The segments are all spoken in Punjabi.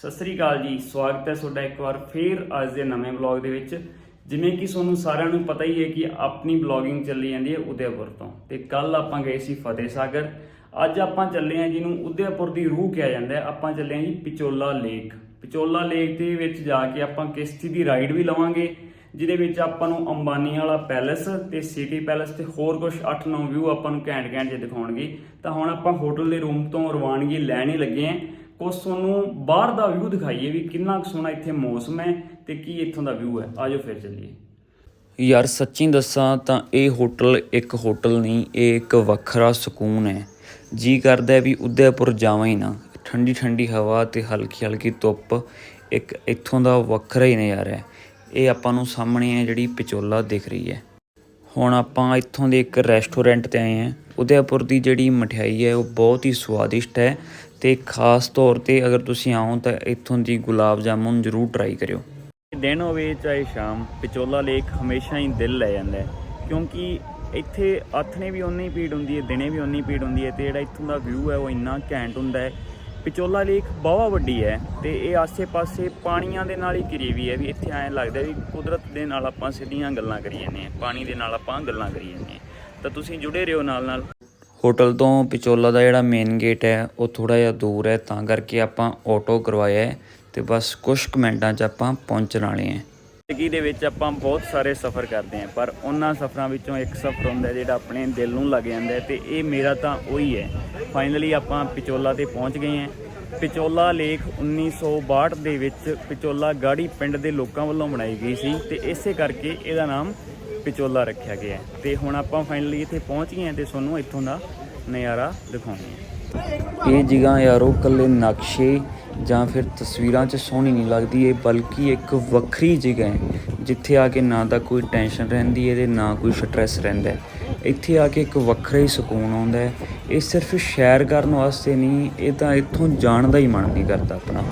ਸਤਿ ਸ੍ਰੀ ਅਕਾਲ ਜੀ, ਸਵਾਗਤ ਹੈ ਤੁਹਾਡਾ ਇੱਕ ਵਾਰ ਫੇਰ ਅੱਜ ਦੇ ਨਵੇਂ ਵਲੌਗ ਦੇ ਵਿੱਚ। ਜਿਵੇਂ ਕਿ ਤੁਹਾਨੂੰ ਸਾਰਿਆਂ ਨੂੰ ਪਤਾ ਹੀ ਹੈ ਕਿ ਆਪਣੀ ਵਲੌਗਿੰਗ ਚੱਲੀ ਜਾਂਦੀ ਹੈ ਉਦੈਪੁਰ ਤੋਂ। ਤੇ ਕੱਲ ਆਪਾਂ ਗਏ ਸੀ ਫਤਿਹ ਸਾਗਰ ਅੱਜ ਆਪਾਂ ਚੱਲੇ ਹਾਂ ਜਿਹਨੂੰ ਉਦੈਪੁਰ ਦੀ ਰੂਹ ਕਿਹਾ ਜਾਂਦਾ ਹੈ। ਆਪਾਂ ਚੱਲੇ ਹਾਂ ਜੀ ਪਿਚੋਲਾ ਲੇਕ। ਪਿਚੋਲਾ ਲੇਕ ਦੇ ਵਿੱਚ ਜਾ ਕੇ ਆਪਾਂ ਕਿਸ਼ਤੀ ਦੀ ਰਾਈਡ ਵੀ ਲਵਾਂਗੇ, ਜਿਹਦੇ ਵਿੱਚ ਆਪਾਂ ਨੂੰ ਅੰਬਾਨੀ ਵਾਲਾ ਪੈਲੇਸ ਤੇ ਸਿਟੀ ਪੈਲੇਸ ਤੇ ਹੋਰ ਕੁਝ 8-9 ਵਿਊ ਆਪਾਂ ਨੂੰ ਘੈਂਟ ਘੈਂਟ ਜਿਹੇ ਦਿਖਾਉਣਗੇ। ਤਾਂ ਹੁਣ ਆਪਾਂ ਹੋਟਲ ਦੇ ਰੂਮ ਤੋਂ ਰਵਾਨਗੀ ਲੈਣ ਹੀ ਲੱਗੇ ਆਂ ਕੁਛ ਤੁਹਾਨੂੰ ਬਾਹਰ ਦਾ ਵਿਊ ਦਿਖਾਈਏ ਵੀ ਕਿੰਨਾ ਕੁ ਸੋਹਣਾ ਇੱਥੇ ਮੌਸਮ ਹੈ ਤੇ ਕੀ ਇੱਥੋਂ ਦਾ ਵਿਊ ਹੈ। ਆਜੋ ਫਿਰ ਚੱਲੀਏ। ਯਾਰ ਸੱਚੀ ਦੱਸਾਂ ਤਾਂ ਇਹ ਹੋਟਲ ਇੱਕ ਹੋਟਲ ਨਹੀਂ, ਇਹ ਇੱਕ ਵੱਖਰਾ ਸਕੂਨ ਹੈ। ਜੀ ਕਰਦਾ ਵੀ ਉਦੈਪੁਰ ਜਾਵਾਂ ਹੀ ਨਾ। ਠੰਡੀ ਠੰਡੀ ਹਵਾ ਤੇ ਹਲਕੀ ਹਲਕੀ ਧੁੱਪ ਇੱਕ ਇੱਥੋਂ ਦਾ ਵੱਖਰਾ ਹੀ ਨਜ਼ਾਰਾ ਹੈ। ਇਹ ਆਪਾਂ ਨੂੰ ਸਾਹਮਣੇ ਹੈ ਜਿਹੜੀ ਪਿਚੋਲਾ ਦਿਖ ਰਹੀ ਹੈ। ਹੁਣ ਆਪਾਂ ਇੱਥੋਂ ਦੇ ਇੱਕ ਰੈਸਟੋਰੈਂਟ ਤੇ ਆਏ ਹਾਂ। ਉਦੈਪੁਰ ਦੀ ਜਿਹੜੀ ਮਠਿਆਈ ਹੈ ਉਹ ਬਹੁਤ ਹੀ ਸਵਾਦਿਸ਼ਟ ਹੈ ਤੇ ਖਾਸ ਤੌਰ ਤੇ ਅਗਰ ਤੁਸੀਂ ਆਓ ਤਾਂ ਇੱਥੋਂ ਦੀ ਗੁਲਾਬ ਜਾਮੁਨ ਜ਼ਰੂਰ ਟਰਾਈ ਕਰਿਓ। ਦਿਨ ਹੋਵੇ ਚਾਹੇ ਸ਼ਾਮ ਪਿਚੋਲਾ ਲੇਕ ਹਮੇਸ਼ਾ ਹੀ ਦਿਲ ਲੈ ਜਾਂਦਾ ਹੈ, ਕਿਉਂਕਿ ਇੱਥੇ ਆਥਣੇ ਵੀ ਓਨੀ ਭੀੜ ਹੁੰਦੀ ਹੈ, ਦਿਨੇ ਵੀ ਓਨੀ ਭੀੜ ਹੁੰਦੀ ਹੈ ਤੇ ਜਿਹੜਾ ਇੱਥੋਂ ਦਾ ਵਿਊ ਹੈ ਉਹ ਇੰਨਾ ਘੈਂਟ ਹੁੰਦਾ ਹੈ। ਪਿਚੋਲਾ ਲੇਕ ਬਹੁਤ ਵੱਡੀ ਹੈ ਤੇ ਇਹ ਆਸੇ-ਪਾਸੇ ਪਾਣੀਆਂ ਦੇ ਨਾਲ ਹੀ ਘਿਰੀ ਵੀ ਹੈ ਵੀ ਇੱਥੇ ਐਂ ਲੱਗਦਾ ਵੀ ਕੁਦਰਤ ਦੇ ਨਾਲ ਆਪਾਂ ਸਿੱਧੀਆਂ ਗੱਲਾਂ ਕਰੀ ਜਾਂਦੇ ਹਾਂ, ਪਾਣੀ ਦੇ ਨਾਲ ਆਪਾਂ ਗੱਲਾਂ ਕਰੀ ਜਾਂਦੇ ਹਾਂ। ਤਾਂ ਤੁਸੀਂ ਜੁੜੇ ਰਹੋ ਨਾਲ ਨਾਲ ਹੋਟਲ ਤੋਂ ਪਿਚੋਲਾ ਦਾ ਜਿਹੜਾ ਮੇਨ ਗੇਟ ਹੈ, ਉਹ ਥੋੜਾ ਜਿਹਾ ਦੂਰ ਹੈ, ਤਾਂ ਕਰਕੇ ਆਪਾਂ ਆਟੋ ਕਰਵਾਇਆ ਹੈ ਤੇ ਬਸ ਕੁਝ ਕੁ ਮਿੰਟਾਂ 'ਚ ਆਪਾਂ ਪਹੁੰਚਣ ਵਾਲੇ ਹਾਂ। ਜ਼ਿੰਦਗੀ ਦੇ ਵਿੱਚ ਆਪਾਂ ਬਹੁਤ ਸਾਰੇ ਸਫ਼ਰ ਕਰਦੇ ਹਾਂ, ਪਰ ਉਹਨਾਂ ਸਫ਼ਰਾਂ ਵਿੱਚੋਂ ਇੱਕ ਸਫ਼ਰ ਹੁੰਦਾ ਜਿਹੜਾ ਆਪਣੇ ਦਿਲ ਨੂੰ ਲੱਗ ਜਾਂਦਾ ਹੈ ਤੇ ਇਹ ਮੇਰਾ ਤਾਂ ਉਹੀ ਹੈ। ਫਾਈਨਲੀ ਆਪਾਂ ਪਿਚੋਲਾ ਤੇ ਪਹੁੰਚ ਗਏ ਹਾਂ। ਪਿਚੋਲਾ ਲੇਕ 1962 ਦੇ ਵਿੱਚ ਪਿਚੋਲਾ ਗਾੜੀ ਪਿੰਡ ਦੇ ਲੋਕਾਂ ਵੱਲੋਂ ਬਣਾਈ ਗਈ ਸੀ ਤੇ ਇਸੇ ਕਰਕੇ ਇਹਦਾ ਨਾਮ ਪਿਚੋਲਾ ਰੱਖਿਆ ਗਿਆ ਹੈ। ਤੇ ਹੁਣ ਆਪਾਂ ਫਾਈਨਲੀ ਇੱਥੇ ਪਹੁੰਚ ਗਏ ਹਾਂ ਤੇ ਤੁਹਾਨੂੰ ਇੱਥੋਂ ਦਾ ਨਜ਼ਾਰਾ ਦਿਖਾਉਂਦੇ ਹਾਂ। ਇਹ ਜਗ੍ਹਾ ਯਾਰੋ ਕੱਲੇ ਨਕਸ਼ੇ ਜਾਂ ਫਿਰ ਤਸਵੀਰਾਂ 'ਚ ਸੋਹਣੀ ਨਹੀਂ ਲੱਗਦੀ, ਇਹ ਬਲਕਿ ਇੱਕ ਵੱਖਰੀ ਜਗ੍ਹਾ ਹੈ, ਜਿੱਥੇ ਆ ਕੇ ਨਾ ਤਾਂ ਕੋਈ ਟੈਨਸ਼ਨ ਰਹਿੰਦੀ ਹੈ ਤੇ ਨਾ ਕੋਈ ਸਟ੍ਰੈਸ ਰਹਿੰਦਾ ਇੱਥੇ ਆ ਕੇ ਇੱਕ ਵੱਖਰਾ ਹੀ ਸਕੂਨ ਆਉਂਦਾ ਹੈ। ਇਹ ਸਿਰਫ ਸ਼ੈਰ ਕਰਨ ਵਾਸਤੇ ਨਹੀਂ, ਇਹ ਤਾਂ ਇੱਥੋਂ ਜਾਣ ਦਾ ਹੀ ਮਨ ਨਹੀਂ ਕਰਦਾ ਆਪਣਾ।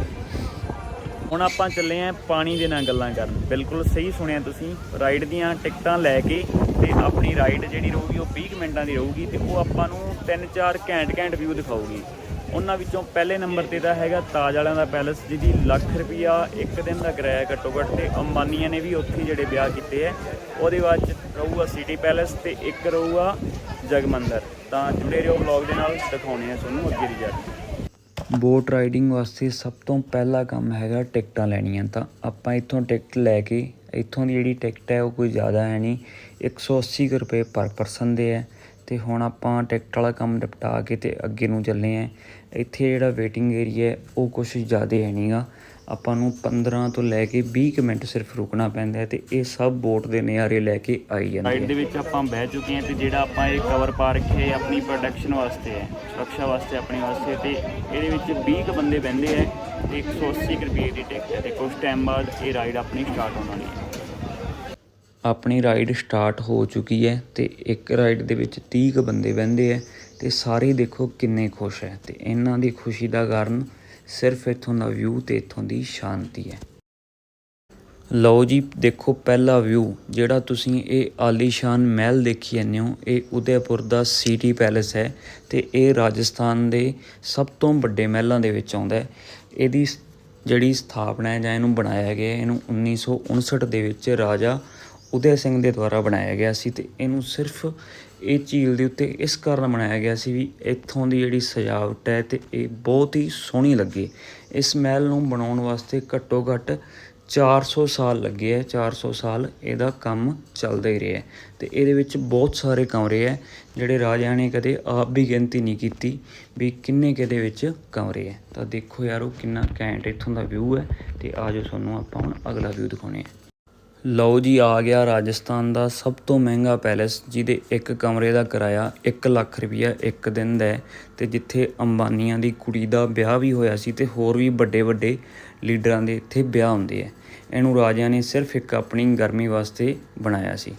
ਹੁਣ ਆਪਾਂ ਚੱਲੇ ਆਂ ਪਾਣੀ ਦੇ ਨਾਲ ਗੱਲਾਂ ਕਰਨ। ਬਿਲਕੁਲ ਸਹੀ ਸੁਣਿਆ ਤੁਸੀਂ। ਰਾਈਡ ਦੀਆਂ ਟਿਕਟਾਂ ਲੈ ਕੇ ਤੇ ਆਪਣੀ ਰਾਈਡ ਜਿਹੜੀ ਰਹੂਗੀ ਉਹ 20 ਕੁ ਮਿੰਟਾਂ ਦੀ ਰਹੂਗੀ ਤੇ ਉਹ ਆਪਾਂ ਨੂੰ 3-4 ਘੈਂਟ ਘੈਂਟ ਵਿਊ ਦਿਖਾਊਗੀ ਉਹਨਾਂ ਵਿੱਚੋਂ ਪਹਿਲੇ ਨੰਬਰ ਤੇ ਦਾ ਹੈਗਾ ਤਾਜ ਵਾਲਿਆਂ ਦਾ ਪੈਲੇਸ ਜਿਹਦੀ ਲੱਖ ਰੁਪਿਆ ਇੱਕ ਦਿਨ ਦਾ ਕਿਰਾਇਆ ਘੱਟੋ ਘੱਟ ਤੇ ਅੰਬਾਨੀਆਂ ਨੇ ਵੀ ਉੱਥੇ ਜਿਹੜੇ ਵਿਆਹ ਕੀਤੇ ਐ ਉਹਦੇ ਬਾਅਦ ਚ ਰਹੂਗਾ ਸਿਟੀ ਪੈਲੇਸ ਤੇ ਇੱਕ ਰਹੂਗਾ ਜਗਮੰਦਰ। ਤਾਂ ਜੁੜੇ ਰਹੋ ਵਲੌਗ ਦੇ ਨਾਲ ਦਿਖਾਉਣੇ ਆ ਤੁਹਾਨੂੰ ਅੱਗੇ ਦੀ ਜਰਨੀ ਬੋਟ ਰਾਈਡਿੰਗ ਵਾਸਤੇ ਸਭ ਤੋਂ ਪਹਿਲਾ ਕੰਮ ਹੈਗਾ ਟਿਕਟਾਂ ਲੈਣੀਆਂ ਤਾਂ ਆਪਾਂ ਇੱਥੋਂ ਟਿਕਟ ਲੈ ਕੇ, ਇੱਥੋਂ ਦੀ ਜਿਹੜੀ ਟਿਕਟ ਹੈ ਉਹ ਕੋਈ ਜ਼ਿਆਦਾ ਹੈ ਨਹੀਂ 180 ਕੁ ਰੁਪਏ ਪਰ ਪਰਸਨ ਦੇ ਹੈ ਤੇ ਹੁਣ ਆਪਾਂ ਟਿਕਟ ਵਾਲਾ ਕੰਮ ਨਿਪਟਾ ਕੇ ਤੇ ਅੱਗੇ ਨੂੰ ਚੱਲੇ ਆਂ ਇੱਥੇ ਜਿਹੜਾ ਵੇਟਿੰਗ ਏਰੀਆ ਉਹ ਕੁਛ ਜ਼ਿਆਦਾ ਹੈ ਨਹੀਂਗਾ ਆਪਾਂ ਨੂੰ 15 ਤੋਂ ਲੈ ਕੇ 20 ਕੁ ਮਿੰਟ ਸਿਰਫ ਰੁਕਣਾ ਪੈਂਦਾ ਹੈ ਤੇ ਇਹ ਸਭ ਬੋਟ ਦੇ ਨਜ਼ਾਰੇ ਲੈ ਕੇ ਆਈ ਜਾਂਦੇ ਰਾਈਡ ਹੈ ਦੇ ਵਿੱਚ ਆਪਾਂ ਬਹਿ ਚੁੱਕੇ ਹਾਂ ਤੇ ਜਿਹੜਾ ਆਪਾਂ ਇਹ ਕਵਰ ਪਾ ਰੱਖਿਆ ਇਹ ਆਪਣੀ ਪ੍ਰੋਟੈਕਸ਼ਨ ਵਾਸਤੇ ਹੈ ਸੁਰੱਖਿਆ ਵਾਸਤੇ ਆਪਣੀ ਵਾਸਤੇ ਤੇ ਇਹਦੇ ਵਿੱਚ 20 ਕੁ ਬੰਦੇ ਬਹਿੰਦੇ ਆ ਤੇ 180 ਕੁ ਰੁਪਏ ਦੀ ਟਿਕਟ ਹੈ। ਤੇ ਕੁਝ ਟਾਈਮ ਬਾਅਦ ਇਹ ਰਾਈਡ ਆਪਣੀ ਸਟਾਰਟ ਹੋਣ ਵਾਲੀ ਹੈ। ਆਪਣੀ ਰਾਈਡ ਸਟਾਰਟ ਹੋ ਚੁੱਕੀ ਹੈ ਤੇ ਇੱਕ ਰਾਈਡ ਦੇ ਵਿੱਚ 30 ਕੁ ਬੰਦੇ ਬਹਿੰਦੇ ਹੈ ਤੇ ਸਾਰੇ ਦੇਖੋ ਕਿੰਨੇ ਖੁਸ਼ ਹੈ ਤੇ ਇਹਨਾਂ ਦੀ ਖੁਸ਼ੀ ਦਾ ਕਾਰਨ ਸਿਰਫ ਇੱਥੋਂ ਦਾ ਵਿਊ ਤੇ ਇੱਥੋਂ ਦੀ ਸ਼ਾਂਤੀ ਹੈ। ਲਓ ਜੀ ਦੇਖੋ ਪਹਿਲਾ ਵਿਊ ਜਿਹੜਾ ਤੁਸੀਂ ਇਹ ਆਲੀਸ਼ਾਨ ਮਹਿਲ ਦੇਖੀ ਜਾਂਦੇ ਹੋ ਇਹ ਉਦੈਪੁਰ ਦਾ ਸਿਟੀ ਪੈਲੇਸ ਹੈ ਤੇ ਇਹ ਰਾਜਸਥਾਨ ਦੇ ਸਭ ਤੋਂ ਵੱਡੇ ਮਹਿਲਾਂ ਦੇ ਵਿੱਚ ਆਉਂਦਾ ਹੈ। ਇਹਦੀ ਜਿਹੜੀ ਸਥਾਪਨਾ ਹੈ ਜਾਂ ਇਹਨੂੰ ਬਣਾਇਆ ਗਿਆ ਹੈ, ਇਹਨੂੰ 1959 ਦੇ ਵਿੱਚ ਰਾਜਾ ਉਦੈ ਸਿੰਘ ਦੇ ਦੁਆਰਾ ਬਣਾਇਆ ਗਿਆ ਸੀ ਤੇ ਇਹਨੂੰ ਸਿਰਫ ਇਹ ਝੀਲ ਦੇ ਉੱਤੇ ਇਸ ਕਾਰਨ ਬਣਾਇਆ ਗਿਆ ਸੀ ਵੀ ਇੱਥੋਂ ਦੀ ਜਿਹੜੀ ਸਜਾਵਟ ਹੈ ਤੇ ਇਹ ਬਹੁਤ ਹੀ ਸੋਹਣੀ ਲੱਗੇ। ਇਸ ਮਹਿਲ ਨੂੰ ਬਣਾਉਣ ਵਾਸਤੇ ਘੱਟੋ ਘੱਟ 400 ਸਾਲ ਲੱਗੇ ਹੈ 400 ਸਾਲ ਇਹਦਾ ਕੰਮ ਚੱਲਦਾ ਹੀ ਰਿਹਾ ਹੈ ਤੇ ਇਹਦੇ ਵਿੱਚ ਬਹੁਤ ਸਾਰੇ ਕਮਰੇ ਹੈ, ਜਿਹੜੇ ਰਾਜਿਆਂ ਨੇ ਕਦੇ ਆਪ ਵੀ ਗਿਣਤੀ ਨਹੀਂ ਕੀਤੀ ਵੀ ਕਿੰਨੇ ਕਿਹਦੇ ਵਿੱਚ ਕਮਰੇ ਹੈ। ਤਾਂ ਦੇਖੋ ਯਾਰ ਉਹ ਕਿੰਨਾ ਘੈਂਟ ਇੱਥੋਂ ਦਾ ਵਿਊ ਹੈ ਤੇ ਆਜੋ ਤੁਹਾਨੂੰ ਆਪਾਂ ਹੁਣ ਅਗਲਾ ਵਿਊ ਦਿਖਾਉਣੇ ਆ ਲਓ ਜੀ, ਆ ਗਿਆ ਰਾਜਸਥਾਨ ਦਾ ਸਭ ਤੋਂ ਮਹਿੰਗਾ ਪੈਲੇਸ, ਜਿਹਦੇ ਇੱਕ ਕਮਰੇ ਦਾ ਕਿਰਾਇਆ 1 ਲੱਖ ਰੁਪਈਆ ਇੱਕ ਦਿਨ ਦਾ ਹੈ ਤੇ ਜਿੱਥੇ ਅੰਬਾਨੀਆਂ ਦੀ ਕੁੜੀ ਦਾ ਵਿਆਹ ਵੀ ਹੋਇਆ ਸੀ ਤੇ ਹੋਰ ਵੀ ਵੱਡੇ ਵੱਡੇ ਲੀਡਰਾਂ ਦੇ ਇੱਥੇ ਵਿਆਹ ਹੁੰਦੇ ਆ। ਇਹਨੂੰ ਰਾਜਿਆਂ ਨੇ ਸਿਰਫ ਇੱਕ ਆਪਣੀ ਗਰਮੀ ਵਾਸਤੇ ਬਣਾਇਆ ਸੀ।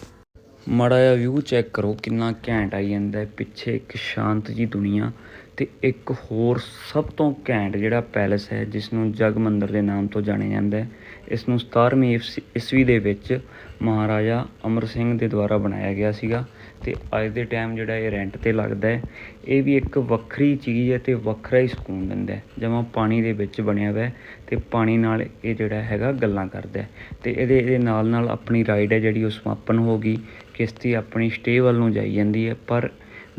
ਮਾੜਾ ਜਿਹਾ ਵਿਊ ਚੈੱਕ ਕਰੋ ਕਿੰਨਾ ਘੈਂਟ ਆਈ ਜਾਂਦਾ ਪਿੱਛੇ ਇੱਕ ਸ਼ਾਂਤ ਜੀ ਦੁਨੀਆ ਤੇ ਇੱਕ ਹੋਰ ਸਭ ਤੋਂ ਘੈਂਟ ਜਿਹੜਾ ਪੈਲੇਸ ਹੈ ਜਿਸ ਨੂੰ ਜਗ ਮੰਦਰ ਦੇ ਨਾਮ ਤੋਂ ਜਾਣਿਆ ਜਾਂਦਾ ਹੈ। ਇਸ ਨੂੰ 17ਵੀਂ ਈਸ- ਈਸਵੀ ਦੇ ਵਿੱਚ ਮਹਾਰਾਜਾ ਅਮਰ ਸਿੰਘ ਦੇ ਦੁਆਰਾ ਬਣਾਇਆ ਗਿਆ ਸੀਗਾ ਤੇ ਅੱਜ ਦੇ ਟਾਈਮ ਜਿਹੜਾ ਇਹ ਰੈਂਟ ਤੇ ਲੱਗਦਾ ਹੈ, ਇਹ ਵੀ ਇੱਕ ਵੱਖਰੀ ਚੀਜ਼ ਹੈ ਤੇ ਵੱਖਰਾ ਹੀ ਸਕੂਨ ਦਿੰਦਾ ਹੈ। ਜਮਾਂ ਪਾਣੀ ਦੇ ਵਿੱਚ ਬਣਿਆ ਹੋਇਆ ਹੈ ਤੇ ਪਾਣੀ ਨਾਲ ਇਹ ਜਿਹੜਾ ਹੈਗਾ ਗੱਲਾਂ ਕਰਦਾ ਹੈ ਤੇ ਇਹਦੇ ਇਹਦੇ ਨਾਲ ਨਾਲ ਆਪਣੀ ਰਾਈਡ ਹੈ ਜਿਹੜੀ ਉਹ ਸਮਾਪਨ ਹੋ ਗਈ, ਕਿਸ਼ਤੀ ਆਪਣੀ ਸਟੇ ਵੱਲ ਨੂੰ ਜਾਈ ਜਾਂਦੀ ਹੈ, ਪਰ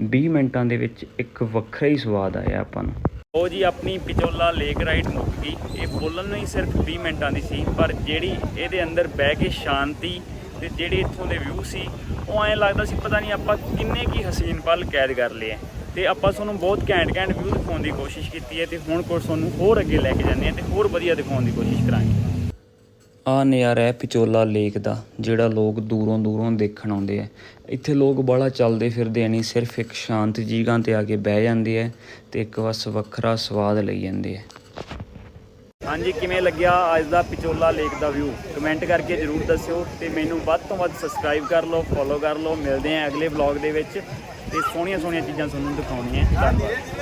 20 ਮਿੰਟਾਂ ਦੇ ਵਿੱਚ ਇੱਕ ਵੱਖਰਾ ਹੀ ਸਵਾਦ ਆਇਆ ਆਪਾਂ ਨੂੰ। ਉਹ ਜੀ ਆਪਣੀ ਪਿਚੋਲਾ ਲੇਕ ਰਾਈਡ ਮੁੱਕ ਗਈ। ਇਹ ਬੋਲਣ ਨੂੰ ਹੀ ਸਿਰਫ 20 ਮਿੰਟਾਂ ਦੀ ਸੀ, ਪਰ ਜਿਹੜੀ ਇਹਦੇ ਅੰਦਰ ਬਹਿ ਕੇ ਸ਼ਾਂਤੀ ਤੇ ਜਿਹੜੇ ਇੱਥੋਂ ਦੇ ਵਿਊ ਸੀ, ਉਹ ਐਂ ਲੱਗਦਾ ਸੀ ਪਤਾ ਨਹੀਂ ਆਪਾਂ ਕਿੰਨੇ ਕੀ ਹਸੀਨ ਪਲ ਕੈਦ ਕਰ ਲਏ ਹੈ ਤੇ ਆਪਾਂ ਤੁਹਾਨੂੰ ਬਹੁਤ ਘੈਂਟ ਘੈਂਟ ਵਿਊ ਦਿਖਾਉਣ ਦੀ ਕੋਸ਼ਿਸ਼ ਕੀਤੀ ਹੈ ਤੇ ਹੁਣ ਕੋਲ ਤੁਹਾਨੂੰ ਹੋਰ ਅੱਗੇ ਲੈ ਕੇ ਜਾਂਦੇ ਹਾਂ ਤੇ ਹੋਰ ਵਧੀਆ ਦਿਖਾਉਣ ਦੀ ਕੋਸ਼ਿਸ਼ ਕਰਾਂਗੇ। ਆਹ ਨਜ਼ਾਰਾ ਹੈ ਪਿਚੋਲਾ ਲੇਕ ਦਾ, ਜਿਹੜਾ ਲੋਕ ਦੂਰੋਂ ਦੂਰੋਂ ਦੇਖਣ ਆਉਂਦੇ ਆ। ਇੱਥੇ ਲੋਕ ਬਾਹਲਾ ਚੱਲਦੇ ਫਿਰਦੇ ਨਹੀਂ ਸਿਰਫ ਇੱਕ ਸ਼ਾਂਤ ਜੀਗਾਂ ਤੇ ਆ ਕੇ ਬਹਿ ਜਾਂਦੇ ਆ ਤੇ ਇੱਕ ਬਸ ਵੱਖਰਾ ਸਵਾਦ ਲਈ ਜਾਂਦੇ ਆ। ਹਾਂਜੀ, ਕਿਵੇਂ ਲੱਗਿਆ ਅੱਜ ਦਾ ਪਿਚੋਲਾ ਲੇਕ ਦਾ ਵਿਊ ਕਮੈਂਟ ਕਰਕੇ ਜਰੂਰ ਦੱਸਿਓ ਤੇ ਮੈਨੂੰ ਵੱਧ ਤੋਂ ਵੱਧ ਸਬਸਕ੍ਰਾਈਬ ਕਰ ਲਓ ਫੋਲੋ ਕਰ ਲਓ। ਮਿਲਦੇ ਆਂ ਅਗਲੇ ਵਲੌਗ ਦੇ ਵਿੱਚ ਤੇ ਸੋਹਣੀਆਂ ਸੋਹਣੀਆਂ ਚੀਜ਼ਾਂ ਤੁਹਾਨੂੰ ਦਿਖਾਉਣੀਆਂ। ਧੰਨਵਾਦ।